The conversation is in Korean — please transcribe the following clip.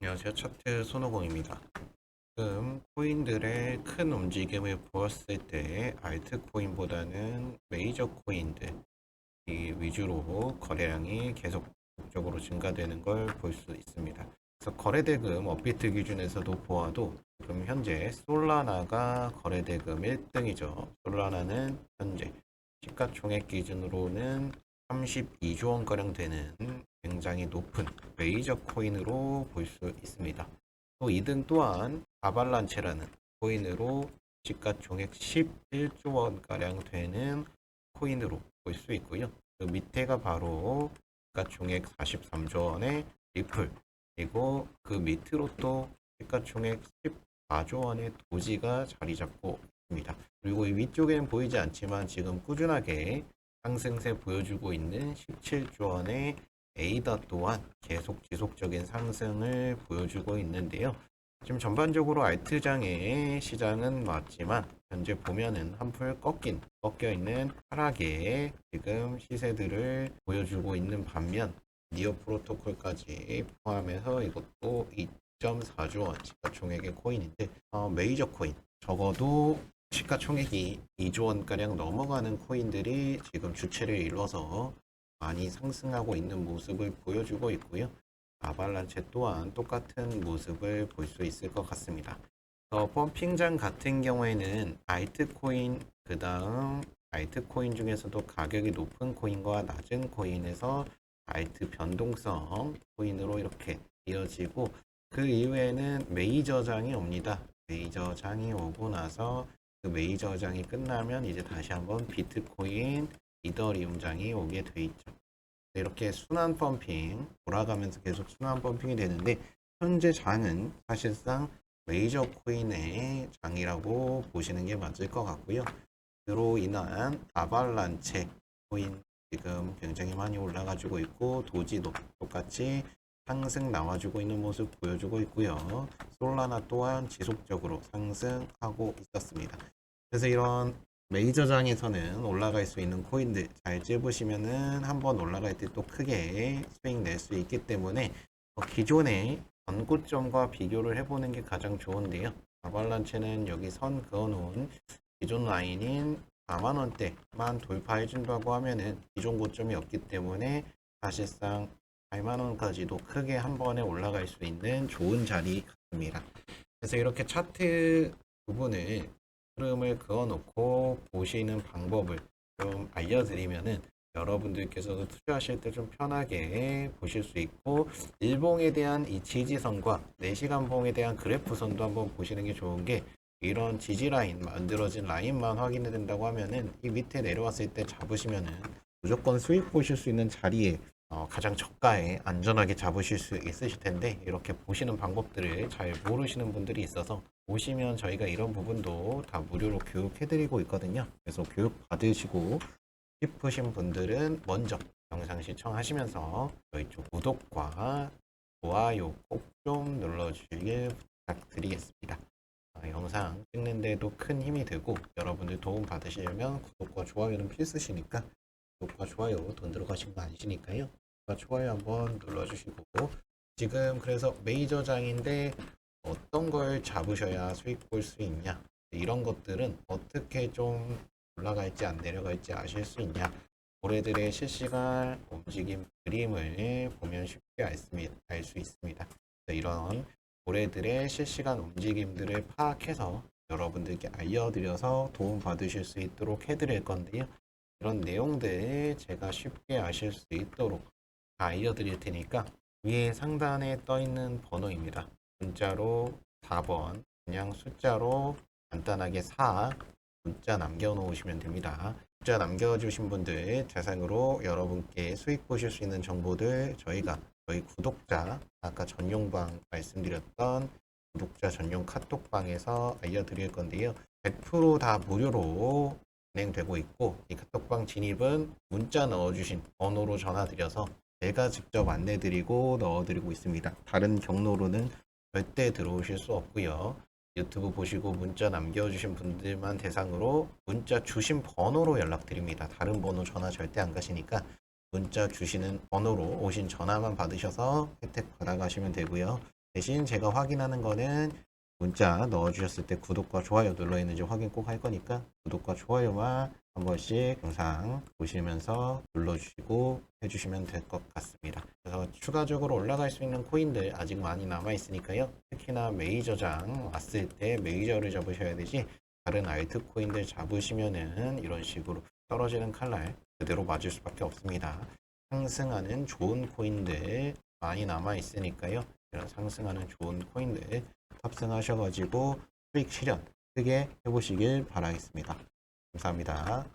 안녕하세요. 차트 손오공입니다. 지금 코인들의 큰 움직임을 보였을 때 알트코인보다는 메이저 코인들 이 위주로 거래량이 계속적으로 증가되는 걸 볼 수 있습니다. 그래서 거래대금 업비트 기준에서도 보아도 지금 현재 솔라나가 거래대금 1등이죠. 솔라나는 현재 시가총액 기준으로는 32조 원가량 되는 굉장히 높은 메이저 코인으로 볼 수 있습니다. 또 2등 또한 아발란체라는 코인으로 시가총액 11조 원가량 되는 코인으로 볼 수 있고요. 그 밑에가 바로 시가총액 43조 원의 리플 그리고 그 밑으로 또 시가총액 14조 원의 도지가 자리 잡고 있습니다. 그리고 이 위쪽에는 보이지 않지만 지금 꾸준하게 상승세 보여주고 있는 17조 원의 에이다 또한 계속 지속적인 상승을 보여주고 있는데요. 지금 전반적으로 알트장의 시장은 맞지만 현재 보면은 한풀 꺾인 꺾여 있는 하락의 지금 시세들을 보여주고 있는 반면 니어 프로토콜까지 포함해서 이것도 2.4조 원 시가총액의 코인인데 어, 메이저 코인 적어도 시가총액이 2조 원가량 넘어가는 코인들이 지금 주체를 이뤄서 많이 상승하고 있는 모습을 보여주고 있고요. 아발란체 또한 똑같은 모습을 볼 수 있을 것 같습니다. 어, 펌핑장 같은 경우에는 알트코인 그 다음 알트코인 중에서도 가격이 높은 코인과 낮은 코인에서 알트 변동성 코인으로 이렇게 이어지고 그 이후에는 메이저장이 옵니다. 메이저장이 오고 나서 그 메이저 장이 끝나면 이제 다시 한번 비트코인, 이더리움장이 오게 돼 있죠. 이렇게 순환 펌핑 돌아가면서 계속 순환 펌핑이 되는데 현재 장은 사실상 메이저 코인의 장이라고 보시는 게 맞을 것 같고요. 그로 인한 아발란체 코인 지금 굉장히 많이 올라가지고 있고 도지도 똑같이 상승 나와주고 있는 모습 보여주고 있고요. 솔라나 또한 지속적으로 상승하고 있었습니다. 그래서 이런 메이저장에서는 올라갈 수 있는 코인들 잘 찝으시면은 한번 올라갈 때 또 크게 수익 낼 수 있기 때문에 어, 기존의 전고점과 비교를 해보는 게 가장 좋은데요. 아발란체는 여기 선 그어놓은 기존 라인인 4만 원대만 돌파해준다고 하면은 기존 고점이 없기 때문에 사실상 8만 원까지도 크게 한 번에 올라갈 수 있는 좋은 자리 같습니다. 그래서 이렇게 차트 부분을 흐름을 그어놓고 보시는 방법을 좀 알려드리면은 여러분들께서도 투자하실 때 좀 편하게 보실 수 있고 일봉에 대한 이 지지선과 4시간 봉에 대한 그래프선도 한번 보시는 게 좋은 게 이런 지지 라인 만들어진 라인만 확인이 된다고 하면은 이 밑에 내려왔을 때 잡으시면은 무조건 수익 보실 수 있는 자리에 어, 가장 저가에 안전하게 잡으실 수 있으실 텐데 이렇게 보시는 방법들을 잘 모르시는 분들이 있어서 보시면 저희가 이런 부분도 다 무료로 교육해드리고 있거든요. 그래서 교육 받으시고 싶으신 분들은 먼저 영상 시청하시면서 저희 쪽 구독과 좋아요 꼭 좀 눌러주시길 부탁드리겠습니다. 아, 영상 찍는데도 큰 힘이 되고 여러분들 도움 받으시려면 구독과 좋아요는 필수시니까 구독과 좋아요 돈 들어가신 거 아니시니까요. 좋아요 한번 눌러주시고 지금 그래서 메이저장인데 어떤 걸 잡으셔야 수익 볼 수 있냐 이런 것들은 어떻게 좀 올라갈지 안 내려갈지 아실 수 있냐 고래들의 실시간 움직임 그림을 보면 쉽게 알 수 있습니다. 이런 고래들의 실시간 움직임들을 파악해서 여러분들께 알려드려서 도움 받으실 수 있도록 해드릴 건데요. 이런 내용들 제가 쉽게 아실 수 있도록 다 알려드릴 테니까 위에 상단에 떠 있는 번호입니다. 문자로 4번 그냥 숫자로 간단하게 4 문자 남겨놓으시면 됩니다. 문자 남겨주신 분들 대상으로 여러분께 수익 보실 수 있는 정보들 저희가 저희 구독자 아까 전용방 말씀드렸던 구독자 전용 카톡방에서 알려드릴 건데요. 100%다 무료로 진행되고 있고 이 카톡방 진입은 문자 넣어주신 번호로 전화드려서 제가 직접 안내드리고 넣어드리고 있습니다. 다른 경로로는 절대 들어오실 수 없고요. 유튜브 보시고 문자 남겨주신 분들만 대상으로 문자 주신 번호로 연락드립니다. 다른 번호 전화 절대 안 가시니까 문자 주시는 번호로 오신 전화만 받으셔서 혜택 받아가시면 되고요. 대신 제가 확인하는 거는 문자 넣어주셨을 때 구독과 좋아요 눌러 있는지 확인 꼭 할 거니까 구독과 좋아요만 한 번씩 영상 보시면서 눌러주시고 해주시면 될 것 같습니다. 그래서 추가적으로 올라갈 수 있는 코인들 아직 많이 남아 있으니까요. 특히나 메이저장 왔을 때 메이저를 잡으셔야 되지 다른 알트 코인들 잡으시면은 이런 식으로 떨어지는 칼날 그대로 맞을 수밖에 없습니다. 상승하는 좋은 코인들 많이 남아 있으니까요. 이런 상승하는 좋은 코인들 탑승하셔가지고 수익 실현 크게 해보시길 바라겠습니다. 감사합니다.